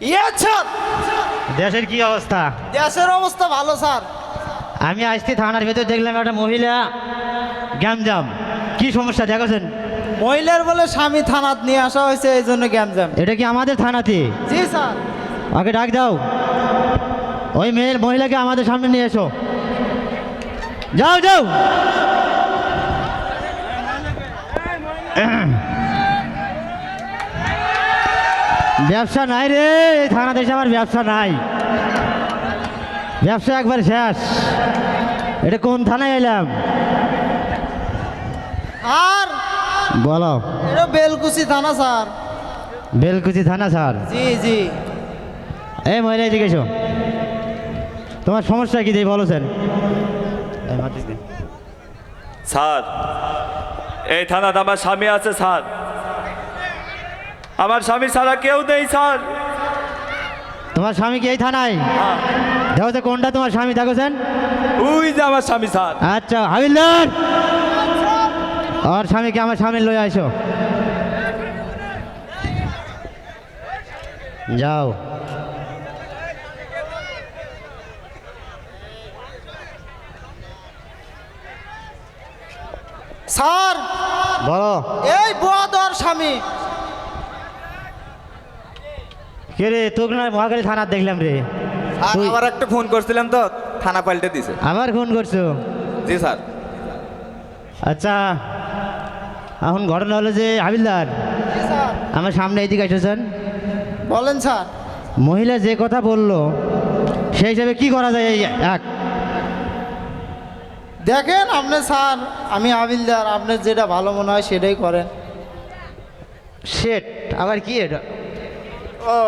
ইয়ে স্যার দেশের কি অবস্থা? দেশের অবস্থা ভালো স্যার। আমি আসছি থানার ভেতর দেখলাম একটা মহিলা গ্যামজাম। কি সমস্যা দেখেছেন? মহিলার বলে স্বামী থানাত নিয়ে আসা হয়েছে এই জন্য গ্যামজাম। এটা কি আমাদের থানাতে? জি স্যার। ওকে ডাক দাও। ওই মেয়ের মহিলাকে আমাদের সামনে নিয়ে এসো। যাও যাও। ব্যবসা নাই রে এই থানা দেশে আমার ব্যবসা নাই। ব্যবসা একবার শেষ। এটা কোন থানায় এলাম? আর বলো। এটা বেলকুচি থানা স্যার। বেলকুচি থানা স্যার? জি জি। এই মহিলা এদিকে এসো। তোমার সমস্যা কি দিয়ে বলো স্যার। স্যার এই থানাতে আমার স্বামী আছে স্যার। আমার স্বামী ছাড়া কেউ নেই স্যার। তোমার স্বামী কি এই থানায়? হ্যাঁ। দেখো তো কোনটা তোমার স্বামী দেখো স্যার ওই যে আমার স্বামী স্যার। আচ্ছা হাবিলদার! আর স্বামীকে আমার সামনে লয়ে আসো যাও। স্যার! বলো। এই বুয়াদর স্বামী। কে রে তোকে না মহাকালী থানার দেখলাম রে। আর তুই- আবার একটা ফোন করছিলাম তো থানা পাল্টে দিছে। আবার ফোন করছ? জি স্যার। আচ্ছা এখন ঘটনা হলো যে হাবিলদার আমার সামনে এদিকে এসেছেন বলেন স্যার। মহিলা যে কথা বলল সেই হিসাবে কি করা যায় এই এক? দেখেন আপনি স্যার আমি আবিলদার আপনার যেটা ভালো মনে হয় সেটাই করেন। সেট আবার কি এটা? ও।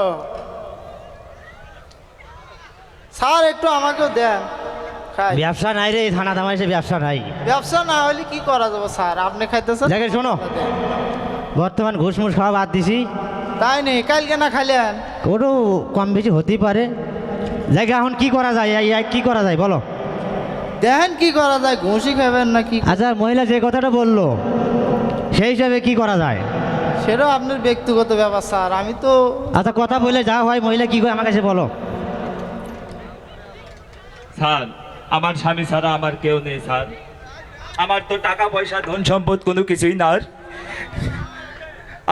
স্যার একটু আমাকেও দেন। ব্যবসা নাই রে থানা দামাইছে ব্যবসা নাই। ব্যবসা না হলে কি করা যাবে স্যার? আপনি খাইতেছেন? দেখেন শোনো। বর্তমান ঘুষ মুষ খাওয়া বাদ দিছি। তাই নেই কালকে না খাইলেন? ওটাও কম বেশি হতেই পারে। জায়গা এখন কি করা যায়? কি করা যায় বলো। দেখেন কি করা যায় ঘুষি খাবেন না কি আচ্ছা মহিলা যে কথাটা বলল সেই হিসাবে কি করা যায়? সেটাও আপনার ব্যক্তিগত ব্যাপার স্যার। আমি তো আচ্ছা কথা বলে যা হয় মহিলা কি করে আমার কাছে বলো। স্যার আমার স্বামী ছাড়া আমার কেউ নেই স্যার। আমার তো টাকা পয়সা ধন সম্পদ কোনো কিছুই না আর।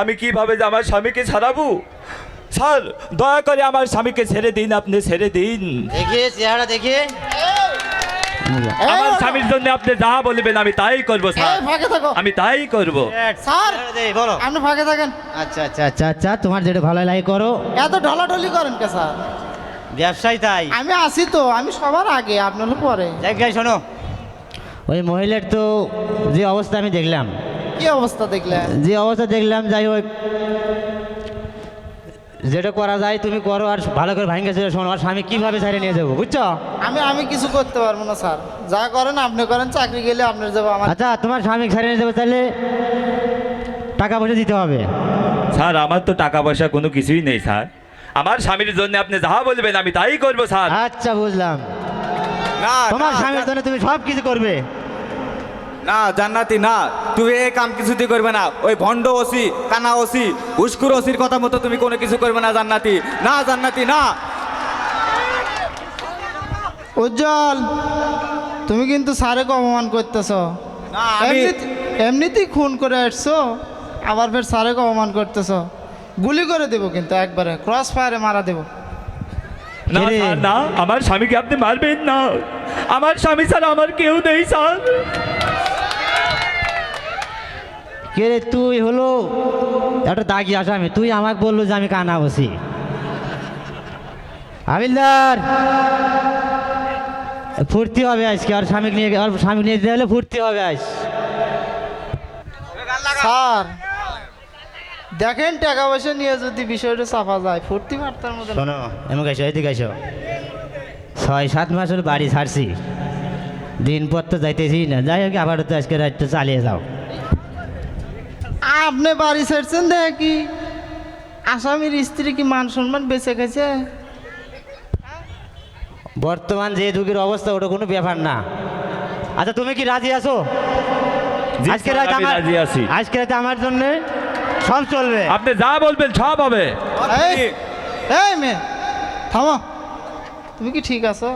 আমি কীভাবে যে আমার স্বামীকে ছাড়াবো? স্যার দয়া করে আমার স্বামীকে ছেড়ে দিন আপনি ছেড়ে দিন। দেখি চেহারা দেখি আমার স্বামীর জন্য আপনি যা বলবেন আমি তাই করব এই স্যার ফাঁকে থাকো। আমি তাই করব। স্যার বলো। আপনি ফাঁকে থাকেন। আচ্ছা আচ্ছা আচ্ছা আচ্ছা তোমার যেটা ভালো লাগে করো। এত ঢলাঢলি করেন কে স্যার? ব্যবসায় তাই। আমি আসি তো আমি সবার আগে আপনার পরে। জায়গায় শোনো। ওই মহিলার তো যে অবস্থা আমি দেখলাম। কি অবস্থা দেখলেন? যে অবস্থা দেখলাম যাই হোক যেটা করা যায় তুমি করো আর ভালো করে ভাঙ্গে ছেড়ে শোনো। আর স্বামী কীভাবে ছাড়িয়ে নিয়ে যাব বুঝছ? আমি আমি কিছু করতে পারব না স্যার। যা করেন আপনি করেন চাকরি গেলে আপনার যাব আমার আচ্ছা তোমার স্বামী ছাড়িয়ে নিয়ে যাব তাহলে টাকা পয়সা দিতে হবে। স্যার আমার তো টাকা পয়সা কোনো কিছুই নেই স্যার। আমার স্বামীর জন্য আপনি যা বলবেন আমি তাই করব স্যার। আচ্ছা বুঝলাম। না তোমার স্বামীর জন্য তুমি সব কিছু করবে। না জান্নাতি না। তুমি এই কাম কিছুতে করবে না। ওই ভণ্ড ওসি কানা ওসি উস্কুর ওসির কথা মতো তুমি কোনো কিছু করবে না জান্নাতি। না জান্নাতি না। উজ্জ্বল তুমি কিন্তু স্যারেকে অপমান করতেছ। না আমি এমনিতেই খুন করে আসছো আবার ফের স্যারেকে অপমান করতেছ। গুলি করে দেবো কিন্তু একবারে ক্রস ফায়ারে মারা দেবো। না না আমার স্বামীকে আপনি মারবেন না। আমার স্বামী ছাড়া আমার কেউ নেই স্যার। কে রে তুই হলো? একটা দাগি আসামি তুই আমাকে বলল যে আমি কানা বসি। হাবিলদার! ফুর্তি হবে আজকে। আর স্বামী নিয়ে আর স্বামী নিয়ে যেতে হলে ফুর্তি হবে আজ। স্যার দেখেন টাকা পয়সা নিয়ে যদি বিষয়টা চাপা যায় ফুর্তি মারতার মধ্যে শোনো এমন এসো এদিকে এসো ছয় সাত মাস হলো বাড়ি ছাড়ছি। দিন পর তো যাইতেছি না। যাই হোক আবার তো আজকে রাত তো চালিয়ে যাও। আপনি বাড়ি ছাড়ছেন দেখে। কি আসামির স্ত্রী কি মান সম্মান বেঁচে গেছে? বর্তমান যে যুগের অবস্থা ওটা কোনো ব্যাপার না। আচ্ছা তুমি কি রাজি আছো? আজকে আমি আমার রাজি আছি। আজকে রাতে আমার জন্য সব চলবে। আপনি যা বলবেন সব হবে। এই, এই মেয়ে থামো। তুমি কি ঠিক আছো?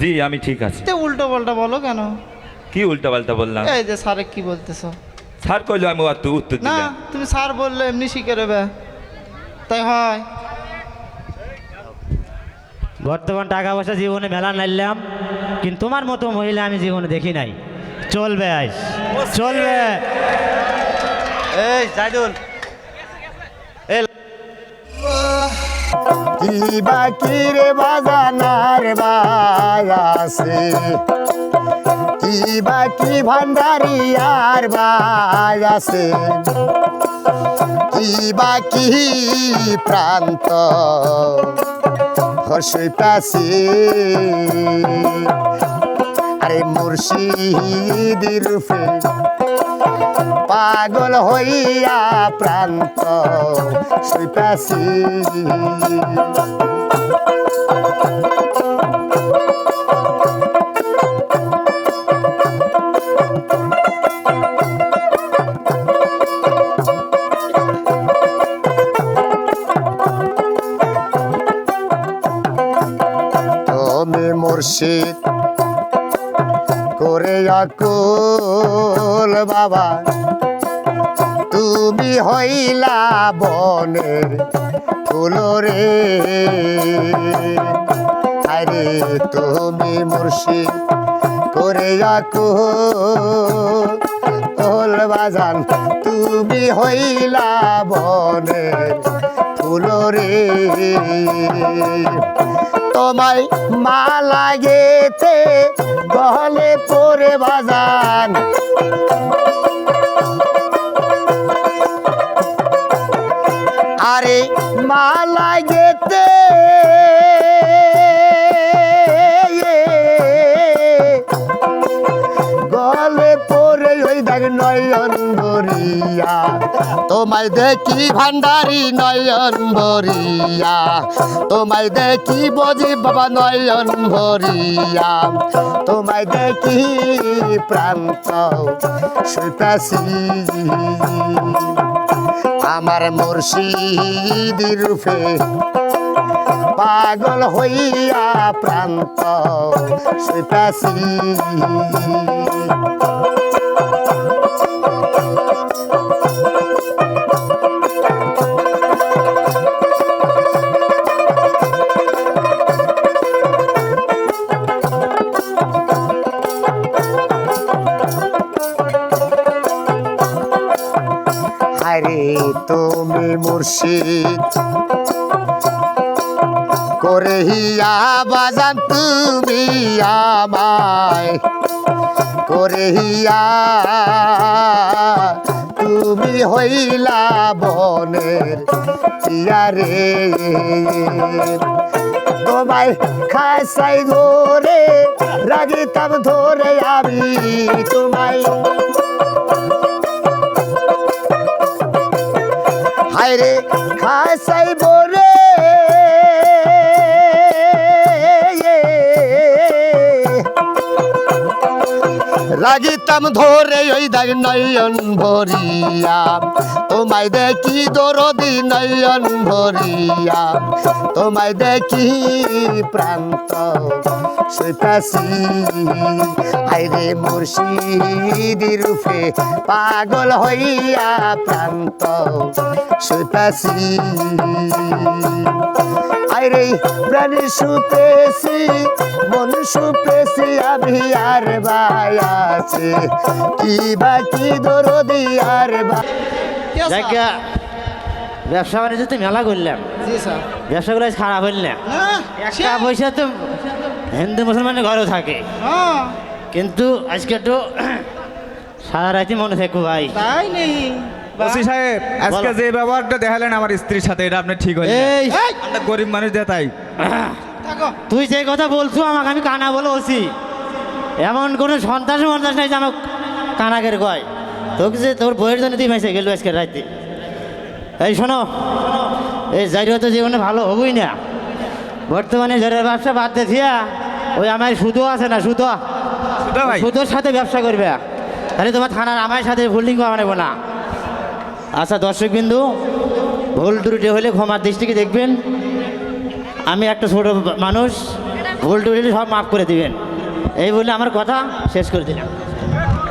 জি আমি ঠিক আছি। তে উল্টো পাল্টা বলো কেন? কি উল্টা পাল্টা বললাম? এই যে স্যারে কি বলতেছো? স্যার কইলো আমি আর তো উত্তর না দিলাম। তুমি স্যার বললে এমনি শিখে নেবে তাই হয়। বর্তমান টাকা পয়সা জীবনে মেলা নাইলাম কিন্তু তোমার মতো মহিলা আমি জীবনে দেখি নাই। চলবে আজ চলবে। এই জাইদুল। কি বাকি রে বাজানার বায়াসে কি বাকি ভান্ডারিয়ার বায়াসে কি বাকি প্রান্ত? হর্ষই পাশে আরে মুর্শিদি রূপে পাগল হইয়া প্রান্ত তুমি মুর্শিদ। করে আকুল বাবা, তুমি হইলা বনের ফুল রে। আরে তুমি মুর্শিদ, করে আকুল বাজান তুমি হইলা বনে ফুল রে তোমায় মা লাগেছে গহলে পরে বাজান। তোমায় দেখি ভান্ডারি নয়ন ভরিয়া। তোমায় দেখি বজি বাবা নয়ন ভরিয়া। তোমায় দেখি প্রান্ত সুতাসি। আমার মুর্শিদি রূপে পাগল হইয়া প্রান্ত সুতাসি। তুমি মুর্শিদ। করে হিয়া বাজান তুমি আমায়। করে হিয়া তুমি হইলা বনের পিয়ারে তোমায় খাসাই ধরে, রাগিতাম ধরে আমি তোমায়। হায়রে খাসাই বরে। লাগিতাম ধরে ওই দাগ নয়ন ভরিয়া। তোমায় দেখি দরদি নয়ন ভরিয়া। তোমায় দেখি প্রান্ত সুতাসি আইরে মুর্শিদি রূপে পাগল হইয়া প্রান্ত। সুতাসি আইরে প্রাণ সুপেছি মন সুপেছি আমি আর বায়াছে কি বাকি দরদি আর বা ব্যবসা বাণিজ্য তো মেলা করলাম। জি স্যার। ব্যবসাগুলো খারাপ হইল না। না পয়সা তো হিন্দু মুসলমানের ঘরেও থাকে। হ্যাঁ। কিন্তু আজকে একটু সারা রাতে মনে থাকব ভাই। তাই নেই ওসি সাহেব আজকে যে ব্যবহারটা দেখালেন আমার স্ত্রীর সাথে এটা আপনি ঠিক এই, আমরা গরিব মানুষ দিয়ে তাই। তুই যে কথা বলছো আমাকে আমি কানা বলে বলছি এমন কোনো সন্ত্রাস মন্ত্রাস নাই যে আমাকে কানাকের কয়। তোকে যে তোর বইয়ের জন্য তুই মেসে গেল আজকে রাতে। এই শোনো এই জারিও তো জীবনে ভালো হবই না। বর্তমানে জেরের ব্যবসা বাদ দিয়ে ওই আমার সুদও আছে না সুদ ভাই? সুদোর সাথে ব্যবসা করবে। তাহলে তোমার থানার আমার সাথে হোল্ডিং করা নেব না। আচ্ছা দর্শক বিন্দু ভুল ত্রুটি হলে ক্ষমার দৃষ্টিকে দেখবেন। আমি একটা ছোট মানুষ ভুল ত্রুটি হলে সব মাফ করে দিবেন। এই বলে আমার কথা শেষ করে দিলাম।